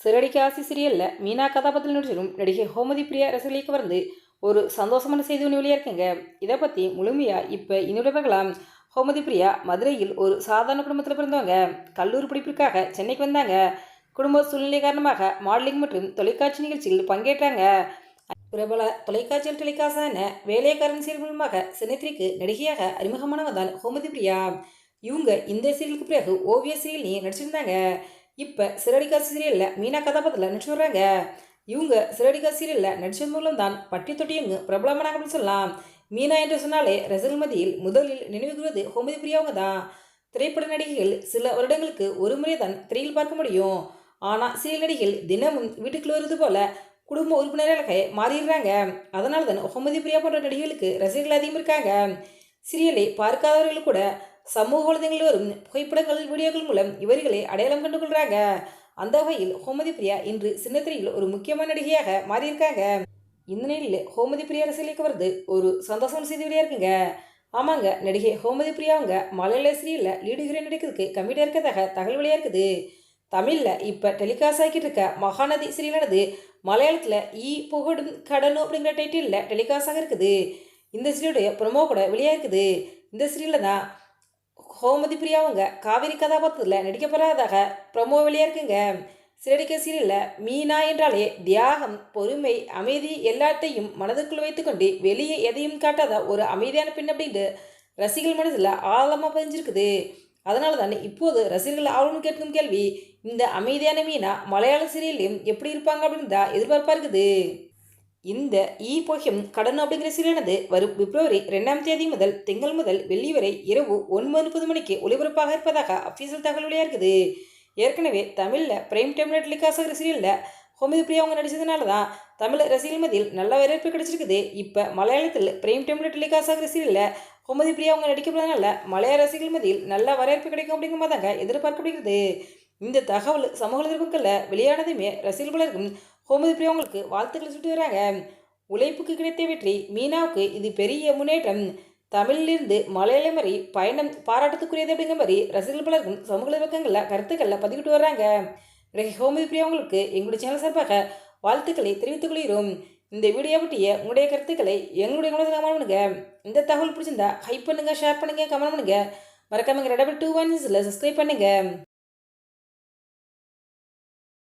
சிறடிக்கு ஆசி சீரியலில் மீனா கதாபாத்திரம் நடிச்சிடும் நடிகை ஹோமதி பிரியா ரசிகர்களுக்கு வந்து ஒரு சந்தோஷமான செய்தி ஒன்று வெளியாக இதை பற்றி முழுமையாக இப்போ இன்னொரு பார்க்கலாம். ஹோமதி பிரியா மதுரையில் ஒரு சாதாரண குடும்பத்தில் பிறந்தவங்க. கல்லூரி படிப்பிற்காக சென்னைக்கு வந்தாங்க. குடும்ப சூழ்நிலை காரணமாக மாடலிங் மற்றும் தொலைக்காட்சி நிகழ்ச்சியில் பங்கேற்றாங்க. பிரபல தொலைக்காட்சியில் டெலிகாசான வேலைக்காரன் சீரியல் மூலமாக சின்னத்திரிக்கு நடிகையாக அறிமுகமானவர் தான் ஹோமதி பிரியா. இவங்க இந்த சீரியலுக்கு பிறகு ஓவிய சீரியல்லையும் நடிச்சிருந்தாங்க. இப்போ சிறடிக்கா சீரியலில் மீனா கதாபாத்திரத்தில் நடிச்சு வர்றாங்க. இவங்க சிறடிக்கா சீரியலில் நடித்தது மூலம் தான் பட்டி தொட்டியங்க பிரபலமானாங்க அப்படின்னு சொல்லலாம். மீனா என்று சொன்னாலே ரசிகர்கள் மத்தியில் முதலில் நினைவுகிறது ஹோமதி பிரியாவங்க தான் திரைப்பட நடிகைகள் சில வருடங்களுக்கு ஒரு முறை தான் திரையில் பார்க்க முடியும். ஆனால் சீரியல் நடிகைகள் தினமும் வீட்டுக்குள்ள வருவது போல குடும்ப உறுப்பினர்களாக மாறிடுறாங்க. அதனால தான் ஹோமதி பிரியா போன்ற நடிகைகளுக்கு ரசிகர்கள் அதிகம் இருக்காங்க. சீரியலை பார்க்காதவர்கள் கூட சமூக வலைதளங்களில் வரும் புகைப்படங்கள் வீடியோக்கள் மூலம் இவர்களை அடையாளம் கண்டுகொள்கிறாங்க அந்த வகையில் ஹோமதி பிரியா இன்று சின்னத்திரையில் ஒரு முக்கியமான நடிகையாக மாறியிருக்காங்க. இந்த நிலையில் ஹோமதி பிரியா ரசிகர்களுக்கு வருது ஒரு சந்தோஷம் செய்தி இருக்குங்க. ஆமாங்க நடிகை ஹோமதி பிரியா அவங்க மலையாள சீரியலில் லீடு ஹீரோயின் நடிக்கிறதுக்கு கம்மியாக இருக்கிறதாக தகவல் வெளியாக இருக்குது. தமிழில் இப்போ டெலிகாஸ்ட் ஆகிட்டு இருக்க மகாநதி சீரியலானது மலையாளத்தில் ஈ புகடும் கடனு அப்படிங்கிற டைட்டிலில் டெலிகாஸ்டாக இருக்குது. இந்த சீரியலுடைய ப்ரொமோ கூட வெளியாக இருக்குது. இந்த சீரியலில் தான் ஹோமதி பிரியா அவங்க காவிரி கதாபாத்திரத்தில் நடிக்க போகிறதாக ப்ரொமோ வெளியாக இருக்குங்க சிறடிக்க சீரியலில் மீனா என்றாலே தியாகம் பொறுமை அமைதி எல்லாத்தையும் மனதுக்குள் வைத்துக்கொண்டு வெளியே எதையும் காட்டாத ஒரு அமைதியான பெண் அப்படின்ட்டு ரசிகர்கள் மனதில் ஆழமாக பதிஞ்சிருக்குது. அதனால தானே இப்போது ரசிகர்கள் ஆர்வம் கேட்கும் கேள்வி இந்த அமைதியான மீனா மலையாள சீரியல்லையும் எப்படி இருப்பாங்க அப்படின்னு தான் எதிர்பார்ப்பா இருக்குது. இந்த ஈ போகியம் கடன் அப்படிங்கிற சீரானது வரும் பிப்ரவரி ரெண்டாம் தேதி முதல் திங்கள் முதல் வெள்ளி வரை இரவு ஒன்பது முப்பது மணிக்கு ஒளிபரப்பாக இருப்பதாக அஃபீஷியல் தகவல் வெளியாக இருக்குது. ஏற்கனவே தமிழில் பிரைம் டைம் டெலிகாஸ்ட் சீரியலில் ஹோமிதி பிரியா அவங்க நடித்ததுனால தான் தமிழ் ரசிகர்கள் மத்தியில் நல்ல வரவேற்பு கிடைச்சிருக்குது. இப்போ மலையாளத்தில் பிரேம் டைமில் டெலிகாஸ்ட் சீரியலில் ஹோமதி பிரியா அவங்க நடிக்கப்படுறதுனால மலையாள ரசிகர்கள் மத்தியில் நல்ல வரவேற்பு கிடைக்கும் அப்படிங்கிற மாதிரி தாங்க எதிர்பார்க்கப்படுகிறது. இந்த தகவல் சமூக எதிர்ப்புகளில் வெளியானதுமே ரசிகர்களுக்கும் கோமதி பிரியா உங்களுக்கு வாழ்த்துக்களை சுட்டு வராங்க. உழைப்புக்கு கிடைத்த வெற்றி மீனாவுக்கு இது பெரிய முன்னேற்றம். தமிழிலிருந்து மலையாளம் வரை பயணம் பாராட்டத்துக்குரியது அப்படிங்கிற மாதிரி ரசிகர்கள் பலருக்கும் சமூக வலைதளங்களில் கருத்துக்களில் பதிவிட்டு வர்றாங்க ஹோமதி பிரியா அவங்களுக்கு எங்களுடைய சேனல் சார்பாக வாழ்த்துக்களை தெரிவித்துக் கொள்கிறோம். இந்த வீடியோ பற்றிய உங்களுடைய கருத்துக்களை எங்களுடைய கவனத்தில் கமெண்ட் பண்ணுங்க. இந்த தகவல் பிடிச்சிருந்தா ஹைப் பண்ணுங்கள் ஷேர் பண்ணுங்க கமெண்ட் பண்ணுங்கள் மறக்காம ரெடபிள் டூ ஒன் சப்ஸ்கிரைப் பண்ணுங்கள்